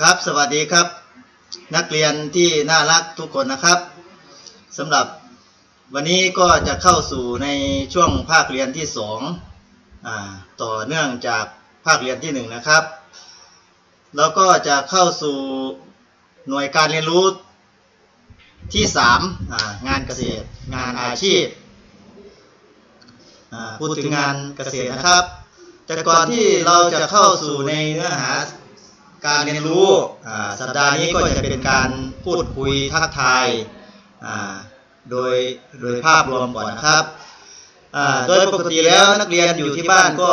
ครับสวัสดีครับ นักเรียนที่น่ารักทุกคนนะครับสำหรับวันนี้ก็จะเข้าสู่ในช่วงภาคเรียนที่สองอาต่อเนื่องจากภาคเรียนที่หนึ่งนะครับ แล้วก็จะเข้าสู่หน่วยการเรียนรู้ที่สามอ่างานเกษตร งานอาชีพพูดถึงงานเกษตรนะครับ แต่ก่อนที่เราจะเข้าสู่ในเนื้อหา การเรียนรู้สัปดาห์นี้ก็จะเป็นการพูดคุยทักทายโดยโดยภาพรวมก่อนนะครับโดยปกติแล้วนักเรียนอยู่ที่บ้านก็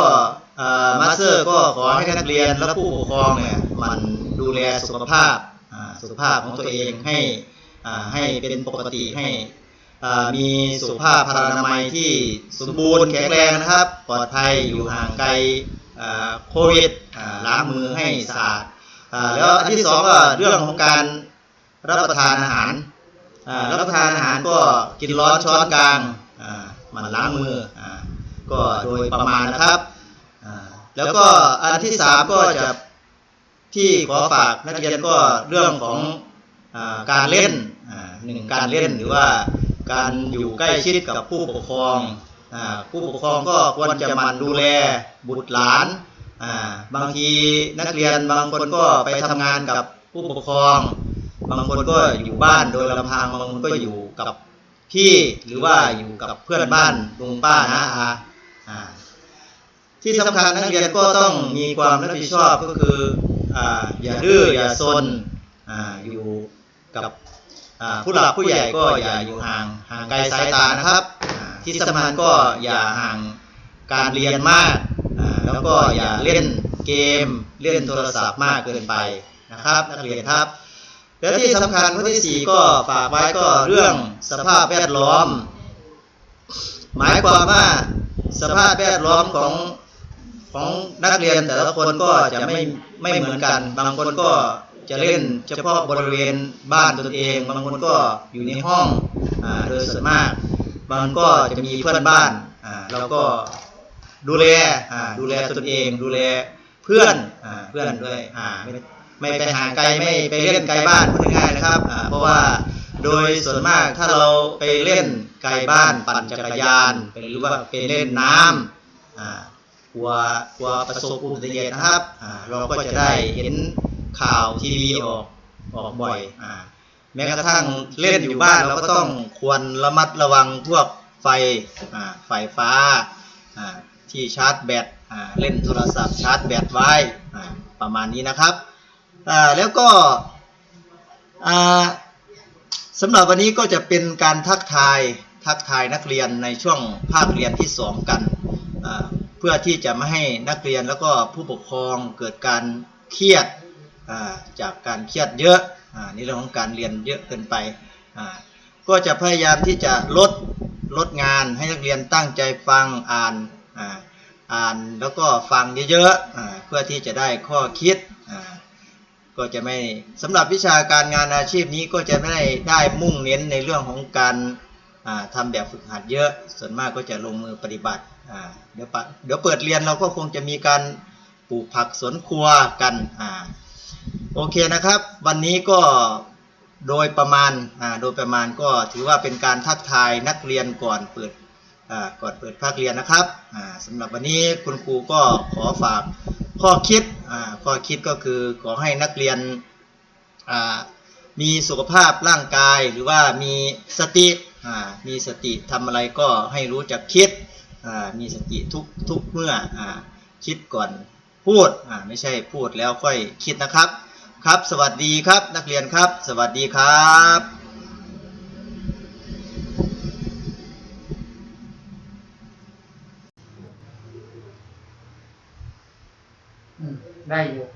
มาสเตอร์ก็ขอให้นักเรียนและผู้ปกครองเนี่ยมันดูแลสุขภาพสุขภาพของตัวเองให้ให้เป็นปกติให้มีสุขภาพพลานามัยที่สมบูรณ์แข็งแรงนะครับ ปลอดภัยอยู่ห่างไกลโควิดล้างมือให้สะอาด แล้วอันที่สองก็เรื่องของการรับประทานอาหารรับประทานอาหารก็กินร้อนช้อนกลางมันล้างมืออก็โดยประมาณนะครับแล้วก็อันที่สามก็จะที่ขอฝากนักเรียนก็เรื่องของอการเล่นหนึ่งการเล่นหรือว่าการอยู่ใกล้ชิดกับผู้ปกครองอผู้ปกครองก็ควรจะมันดูแลบุตรหลาน อ่าบางทีนักเรียนบางคนก็ไปทำงานกับผู้ปกครอง บางคนก็อยู่บ้านโดยลำพังบางคนก็อยู่กับพี่หรือว่าอยู่กับเพื่อนบ้านลุงป้านะอาอ่าที่สำคัญนักเรียนก็ต้องมีความรับผิดชอบก็คืออ่าอย่าดื้ออย่าซนอ่าอยู่กับผู้หลักผู้ใหญ่ก็อย่าอยู่ห่างห่างไกลสายตานะครับ ที่สำคัญก็อย่าห่างการเรียนมาก แล้วก็อย่าเล่นเกมเล่นโทรศัพท์มากเกินไปนะครับ นักเรียนครับ และที่สำคัญข้อที่สี่ก็ฝากไว้ก็เรื่องสภาพแวดล้อม หมายความว่าสภาพแวดล้อมของของนักเรียนแต่ละคนก็จะไม่ไม่เหมือนกัน บางคนก็จะเล่นเฉพาะบริเวณบ้านตนเอง บางคนก็อยู่ในห้องอ่าโดยส่วนมาก บางก็จะมีเพื่อนบ้านอ่าเราก็ ดูแลอ่าดูแลตนเอง ดูแลเพื่อนอ่าเพื่อนด้วยอ่าไม่ไม่ไปห่างไกลไม่ไปเล่นไกลบ้านพูดง่ายๆนะครับอ่าเพราะว่าโดยส่วนมากถ้าเราไปเล่นไกลบ้านปั่นจักรยานไปหรือว่าไปเล่นน้ำอ่ากลัวกลัวประสบอุบัติเหตุนะครับอ่าเราก็จะได้เห็นข่าวทีวีออกออกบ่อยอ่าแม้กระทั่งเล่นอยู่บ้านเราก็ต้องควรระมัดระวังพวกไฟอ่าไฟฟ้าอ่า ที่ชาร์จแบตเล่นโทรศัพท์ชาร์จแบตไว้ประมาณนี้นะครับแล้วก็สำหรับวันนี้ก็จะเป็นการทักทายทักทายนักเรียนในช่วงภาคเรียนที่สองกัน เพื่อที่จะไม่ให้นักเรียนแล้วก็ผู้ปกครองเกิดการเครียดจากการเครียดเยอะอ่าในเรื่องของการเรียนเยอะเกินไป ก็จะพยายามที่จะลดลดงานให้นักเรียนตั้งใจฟังอ่าน อ่านแล้วก็ฟังเยอะๆเพื่อที่จะได้ข้อคิดก็จะไม่สำหรับวิชาการงานอาชีพนี้ก็จะไม่ได้ได้มุ่งเน้นในเรื่องของการอ่าทำแบบฝึกหัดเยอะ ส่วนมากก็จะลงมือปฏิบัติเดี๋ยวเดี๋ยวเปิดเรียนเราก็คงจะมีการปลูกผักสวนครัวกันอโอเคนะครับ วันนี้ก็โดยประมาณโดยประมาณก็ถือว่าเป็นการทักทายนักเรียนก่อนเปิด ก่อนเปิดภาคเรียนนะครับอ่าสำหรับวันนี้คุณครูก็ขอฝากข้อคิดอ่าข้อคิดก็คือขอให้นักเรียนอ่ามีสุขภาพร่างกายหรือว่ามีสติอ่ามีสติทำอะไรก็ให้รู้จักคิดอ่ามีสติทุกทุกเมื่ออ่าคิดก่อนพูดอ่าไม่ใช่พูดแล้วค่อยคิดนะครับ ครับ สวัสดีครับนักเรียนครับ สวัสดีครับ બાય